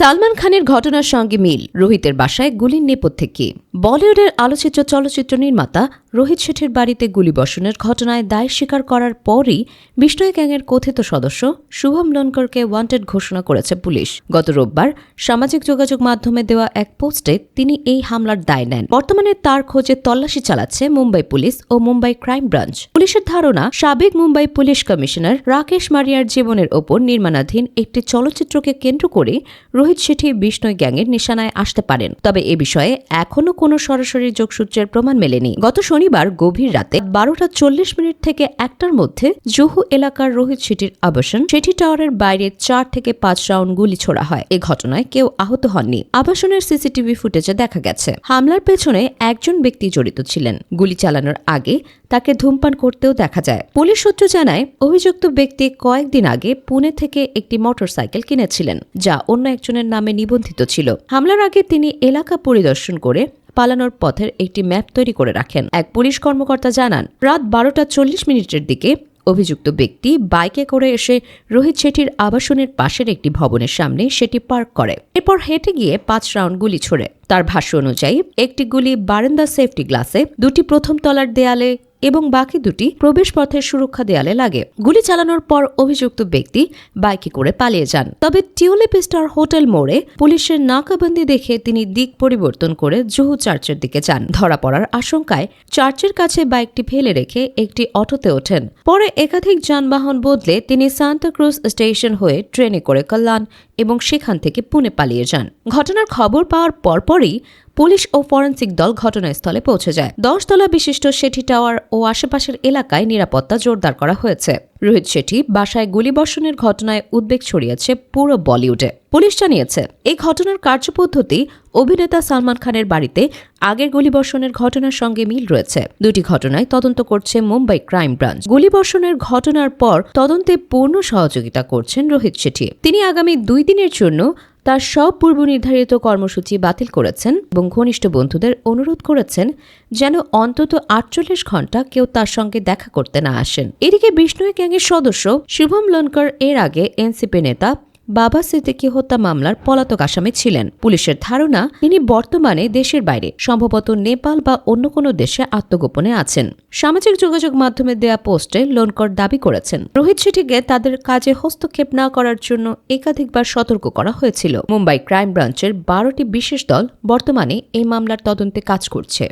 সালমান খানের ঘটনার সঙ্গে মিল। রোহিতের বাসায় গুলির নেপথ্যে কি? বলিউডের আলোচিত চলচ্চিত্র নির্মাতা রোহিত শেঠির বাড়িতে গুলি বর্ষণের ঘটনায় দায় স্বীকার করার পরই বিষ্ণয় গ্যাংয়ের কথিত সদস্য শুভম লনকরকে ওয়ান্টেড ঘোষণা করেছে পুলিশ। গত রোববার সামাজিক যোগাযোগ মাধ্যমে দেওয়া এক পোস্টে তিনি এই হামলার দায় নেন। বর্তমানে তার খোঁজে তল্লাশি চালাচ্ছে মুম্বাই পুলিশ ও মুম্বাই ক্রাইম ব্রাঞ্চ। পুলিশের ধারণা, সাবেক মুম্বাই পুলিশ কমিশনার রাকেশ মারিয়ার জীবনের ওপর নির্মাণাধীন একটি চলচ্চিত্রকে কেন্দ্র করে রোহিত শেঠি বিষ্ণয় গ্যাংয়ের নিশানায় আসতে পারেন। তবে এ বিষয়ে এখনও কোনো সরাসরি যোগসূত্রের প্রমাণ মেলেনি। গত শনিবার গভীর রাতে বারোটা চল্লিশ মিনিট থেকে একটার মধ্যে জুহু এলাকার রোহিত সেটির আবাসন সেটি টাওয়ারের বাইরে চার থেকে পাঁচ রাউন্ড গুলি ছোড়া হয়। এ ঘটনায় কেউ আহত হননি। আবাসনের সিসিটিভি ফুটেজে দেখা গেছে। হামলার পেছনে একজন ব্যক্তি জড়িত ছিলেন। গুলি চালানোর আগে তাকে ধূমপান করতেও দেখা যায়। পুলিশ সূত্র জানায়, অভিযুক্ত ব্যক্তি কয়েকদিন আগে পুনে থেকে একটি মোটরসাইকেল কিনেছিলেন, যা অন্য একজনের নামে নিবন্ধিত ছিল। হামলার আগে তিনি এলাকা পরিদর্শন করে পালানোর পথের একটি ম্যাপ তৈরি করে রাখেন। এক পুলিশ কর্মকর্তা জানান, রাত বারোটা চল্লিশ মিনিটের দিকে অভিযুক্ত ব্যক্তি বাইকে করে এসে রোহিত শেঠির আবাসনের পাশের একটি ভবনের সামনে সেটি পার্ক করে। এরপর হেঁটে গিয়ে পাঁচ রাউন্ড গুলি ছোড়ে। তার ভাষ্য অনুযায়ী, একটি গুলি বারান্দা সেফটি গ্লাসে, দুটি প্রথম তলার দেয়ালে এবং বাকি দুটি প্রবেশ পথের সুরক্ষা দেয়ালে লাগে। গুলি চালানোর পর অভিযুক্ত ব্যক্তি বাইকে করে পালিয়ে যান। তবে টিউলিপ স্টার হোটেল মোড়ে পুলিশের নাকাবন্দি দেখে তিনি দিক পরিবর্তন করে জুহু চার্চের দিকে যান। ধরা পড়ার আশঙ্কায় চার্চের কাছে বাইকটি ফেলে রেখে একটি অটোতে ওঠেন। পরে একাধিক যানবাহন বদলে তিনি সান্তাক্রুজ স্টেশন হয়ে ট্রেনে করে কল্যাণ এবং সেখান থেকে পুনে পালিয়ে যান। ঘটনার খবর পাওয়ার পরপরই পুলিশ ও ফরেন্সিক দল ঘটনাস্থলে পৌঁছে যায়। দশতলা বিশিষ্ট শেঠি টাওয়ার ও আশেপাশের এলাকায় নিরাপত্তা জোরদার করা হয়েছে। রোহিত শেঠি বাসায় গুলিবর্ষণের ঘটনায় উদ্বেগ ছড়িয়েছে পুরো বলিউডে। পুলিশ জানিয়েছে, এই ঘটনার কার্যপদ্ধতি অভিনেতা সালমান খানের বাড়িতে আগের গুলিবর্ষণের ঘটনার সঙ্গে মিল রয়েছে। দুটি ঘটনায় তদন্ত করছে মুম্বাই ক্রাইম ব্রাঞ্চ। গুলিবর্ষণের ঘটনার পর তদন্তে পূর্ণ সহযোগিতা করছেন রোহিত শেঠি। তিনি আগামী দুই দিনের জন্য তার সব পূর্ব নির্ধারিত কর্মসূচি বাতিল করেছেন এবং ঘনিষ্ঠ বন্ধুদের অনুরোধ করেছেন যেন অন্তত আটচল্লিশ ঘণ্টা কেউ তার সঙ্গে দেখা করতে না আসেন। এদিকে বিষ্ণু গ্যাংয়ের সদস্য শুভম লনকর এর আগে এনসিপি নেতা বাবা সিদ্দিকি হত্যা মামলার পলাতক আসামি ছিলেন। পুলিশের ধারণা, তিনি বর্তমানে দেশের বাইরে, সম্ভবত নেপাল বা অন্য কোনো দেশে আত্মগোপনে আছেন। সামাজিক যোগাযোগ মাধ্যমে দেয়া পোস্টে লোনকর দাবি করেছেন। রোহিত শেঠিকে তাদের কাজে হস্তক্ষেপ না করার জন্য একাধিকবার সতর্ক করা হয়েছিল। মুম্বাই ক্রাইম ব্রাঞ্চের বারোটি বিশেষ দল বর্তমানে এই মামলার তদন্তে কাজ করছে।